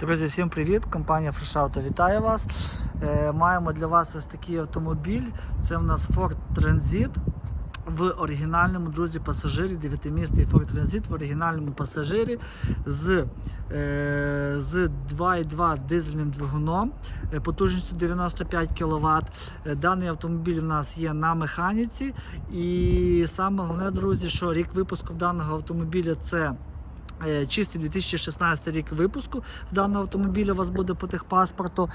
Друзі, всім привіт! Компанія FreshAuto вітає вас. Е, маємо для вас ось такий автомобіль. Це в нас Ford Transit в оригінальному друзі пасажирі, 9-місний Ford Transit в оригінальному пасажирі з, е, з 2,2 дизельним двигуном е, потужністю 95 кВт. Е, Даний автомобіль у нас є на механіці. І саме головне, друзі, що рік випуску даного автомобіля це. Е, Чистий 2016 рік випуску даного автомобіля у вас буде по техпаспорту.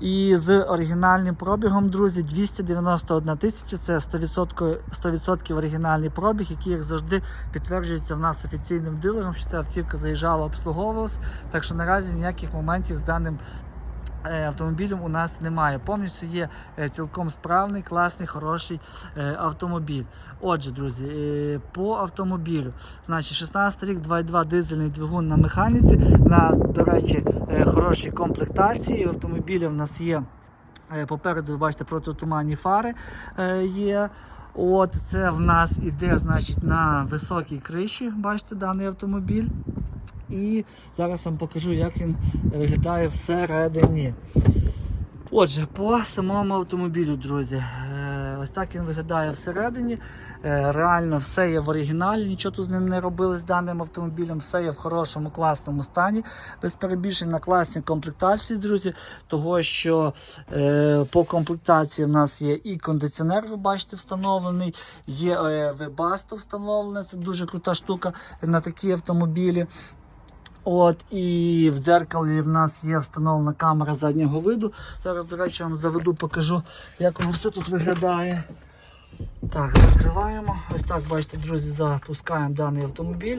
І з оригінальним пробігом, друзі, 291 тисяча. Це 100%, 100% оригінальний пробіг, який, як завжди, підтверджується в нас офіційним дилером, що ця автівка заїжджала, обслуговувалась. Так що наразі ніяких моментів з даним автомобілем у нас немає. Повністю є е, цілком справний, класний, хороший е, автомобіль. Отже, друзі, е, по автомобілю, значить, 16 рік, 2,2 дизельний двигун на механіці, на, до речі, е, хорошій комплектації. Автомобіля в нас є. е, Попереду, ви бачите, протитуманні фари е, є. От це в нас іде, значить, на високій криші, бачите, даний автомобіль. І зараз вам покажу, як він виглядає всередині. Отже, по самому автомобілю, друзі, ось так він виглядає всередині. Е, Реально все є в оригіналі, нічого тут з ним не робили з даним автомобілем, все є в хорошому, класному стані, без перебільшень на класній комплектації, друзі. Того, що е, по комплектації в нас є і кондиціонер, ви бачите, встановлений, є е, вебасто встановлене, це дуже крута штука на такі автомобілі. От і в дзеркалі в нас є встановлена камера заднього виду. Зараз, до речі, вам заведу, покажу, як воно все тут виглядає. Так, закриваємо. Ось так, бачите, друзі, запускаємо даний автомобіль.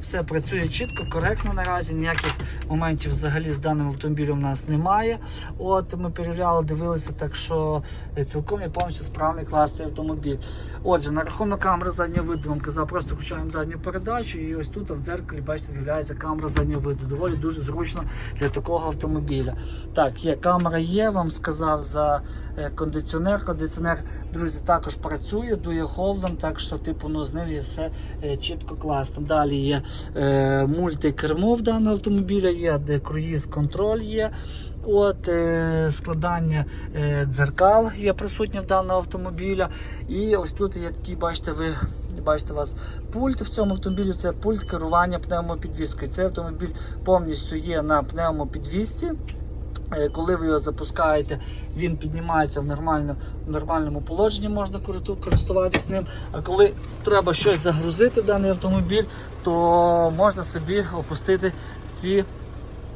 Все працює чітко, коректно наразі. Ніяких моментів взагалі з даним автомобілем у нас немає. От ми перевіряли, дивилися, так що е, цілком є повністю справний класний автомобіль. Отже, на рахунок камери заднього виду вам казав, просто включаємо задню передачу, і ось тут в дзеркалі, бачите, з'являється камера заднього виду. Доволі дуже зручно для такого автомобіля. Так, є камера є, вам сказав за е, кондиціонер. Кондиціонер, друзі, також працює, дує холодом, так що типу, ну, з ним є все е, чітко класно. Далі є е, мультикермо в даного автомобіля, є де круїз контроль є. От е, складання е, дзеркал є присутнє в даного автомобіля. І ось тут є такий, бачите, ви бачите у вас пульт в цьому автомобілі. Це пульт керування пневмопідвіскою. Цей автомобіль повністю є на пневмопідвісці. Е, Коли ви його запускаєте, він піднімається в, нормально, в нормальному положенні, можна користуватися ним. А коли треба щось загрузити в даний автомобіль, то можна собі опустити ці,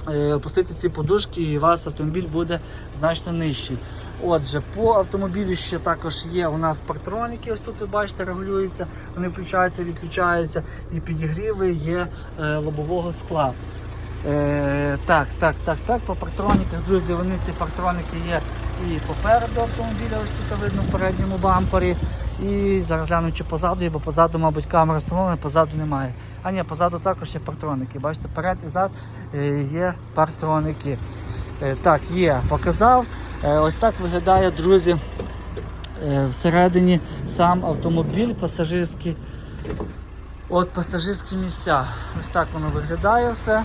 е, опустити ці подушки, і у вас автомобіль буде значно нижчий. Отже, по автомобілю ще також є у нас партроніки. Ось тут ви бачите, регулюються, вони включаються, відключаються, і підігріви є е, лобового скла. Е, так, так, так, так, по партроніках, друзі, вони ці партроники є і попереду автомобіля, ось тут видно в передньому бампері. І зараз гляну, чи позаду бо позаду, мабуть, камера встановлена, позаду немає. А ні, позаду також є партроники. Бачите, перед і зад е, є партроники. Е, так, є, показав. Е, ось так виглядає, друзі, всередині сам автомобіль пасажирський. От пасажирські місця. Ось так воно виглядає все.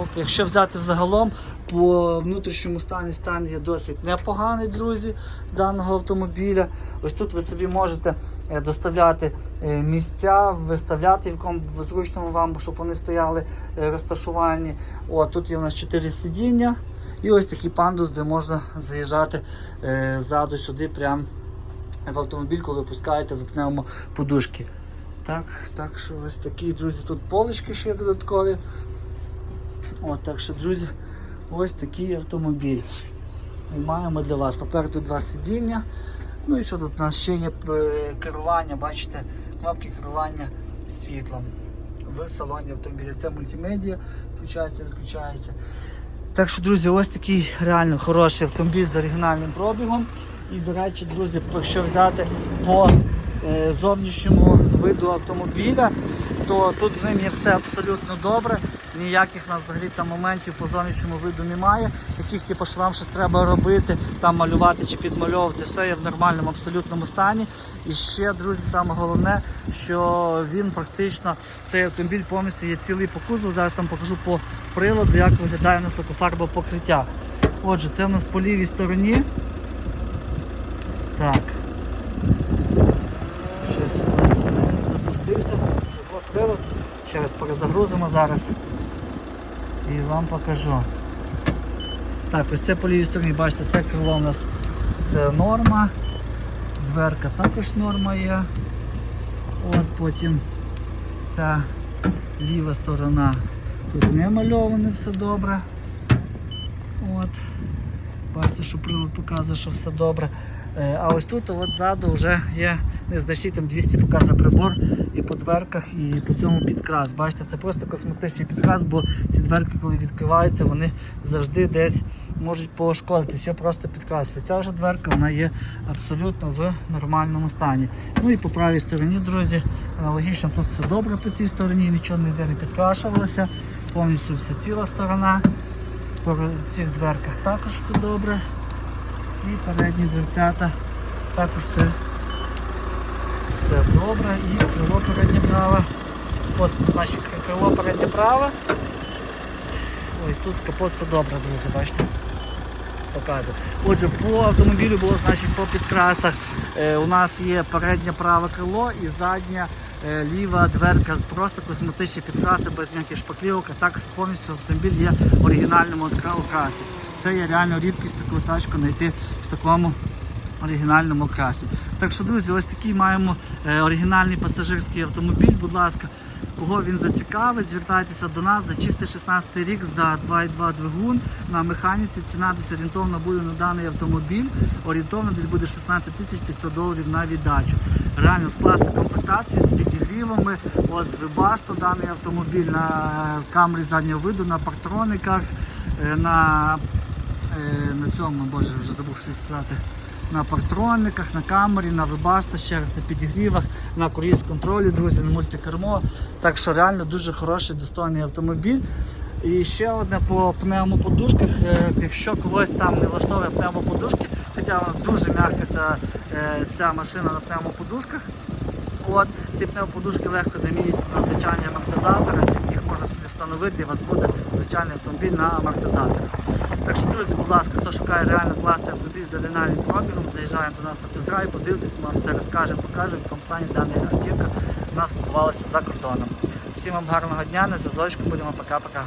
Оп, Якщо взяти взагалом, по внутрішньому стані стан є досить непоганий, друзі, даного автомобіля. Ось тут ви собі можете е, доставляти е, місця, виставляти в якому зручному вам, щоб вони стояли е, розташувані. О, тут є у нас 4 сидіння і ось такий пандус, де можна заїжджати ззаду сюди, прямо в автомобіль, коли опускаєте в пневмоподушки. Так, так що ось такі, друзі, тут полички ще додаткові. От, так що, друзі, ось такий автомобіль. Ми маємо для вас. Попереду два сидіння. Ну і що тут у нас ще є е, керування, бачите, кнопки керування світлом в салоні автомобіля. Це мультимедіа, включається, виключається. Так що, друзі, ось такий реально хороший автомобіль з оригінальним пробігом. І, до речі, друзі, якщо взяти по е, зовнішньому виду автомобіля, то тут з ним є все абсолютно добре. Ніяких нас взагалі там моментів по зовнішньому виду немає. Таких, типу, що вам щось треба робити, там малювати чи підмальовувати, все є в нормальному абсолютному стані. І ще, друзі, саме головне, що він практично цей автомобіль повністю є цілий по кузову. Зараз вам покажу по приладу, як виглядає у нас лакофарбове покриття. Отже, це у нас по лівій стороні. Так. Щось у нас запустився. Ще раз перезагрузимо зараз. І вам покажу. Так, ось це по лівій стороні, бачите, це крило у нас це норма. Дверка також норма є. От потім ця ліва сторона. Тут не мальована, все добре. От. Бачите, що прилад показує, що все добре. Е, А ось тут от ззаду вже є незначний там 200 показує прибор і по дверках, і по цьому підкрас. Бачите, це просто косметичний підкрас, бо ці дверки, коли відкриваються, вони завжди десь можуть пошкодитись. Є просто підкрасли. Ця вже дверка вона є абсолютно в нормальному стані. Ну і по правій стороні, друзі, аналогічно тут все добре по цій стороні, нічого ніде не підкрашувалося, повністю вся ціла сторона. По цих дверках також все добре. І передні дверцята також все, все добре. І крило переднє праве. От, значить, крило переднє праве. Ось тут капот все добре, друзі, бачите. Показує. Отже, по автомобілю було значить по підкрасах. Е, у нас є переднє праве крило і задня е, ліва дверка. Просто косметичні підкраси без ніяких шпаклівок. А так повністю автомобіль є в оригінальному окрасі. Це є реально рідкість таку тачку знайти в такому оригінальному окрасі. Так що, друзі, ось такий маємо е, оригінальний пасажирський автомобіль. Будь ласка, кого він зацікавить, звертайтеся до нас за чистий 16 рік за 2,2 двигун на механіці. Ціна десь орієнтовно буде на даний автомобіль. Орієнтовно десь буде 16 тисяч 500 доларів на віддачу. Реально з класи комплектації, з підігрівами, от з вибасту даний автомобіль на камері заднього виду, на партрониках, е, на, е, на цьому, боже, вже забув щось сказати на партрониках, на камері, на вебасто, ще раз на підігрівах, на круїз контролі, друзі, на мультикермо. Так що реально дуже хороший, достойний автомобіль. І ще одне по пневмоподушках. Е, Якщо когось там не влаштовує пневмоподушки, хоча вона дуже м'яка ця, е, ця машина на пневмоподушках. От, ці пневмоподушки легко замінюються на звичайні амортизатори, їх можна собі встановити і у вас буде звичайний автомобіль на амортизаторах. Так що, друзі, будь ласка, хто шукає реально класний автомобіль за оригінальним пробігом, заїжджаємо до нас на тест-драйв, подивитесь, ми вам все розкажемо, покажемо, в якому стані дана автівка у нас купувалася за кордоном. Всім вам гарного дня, на зв'язочку, будемо пока-пока.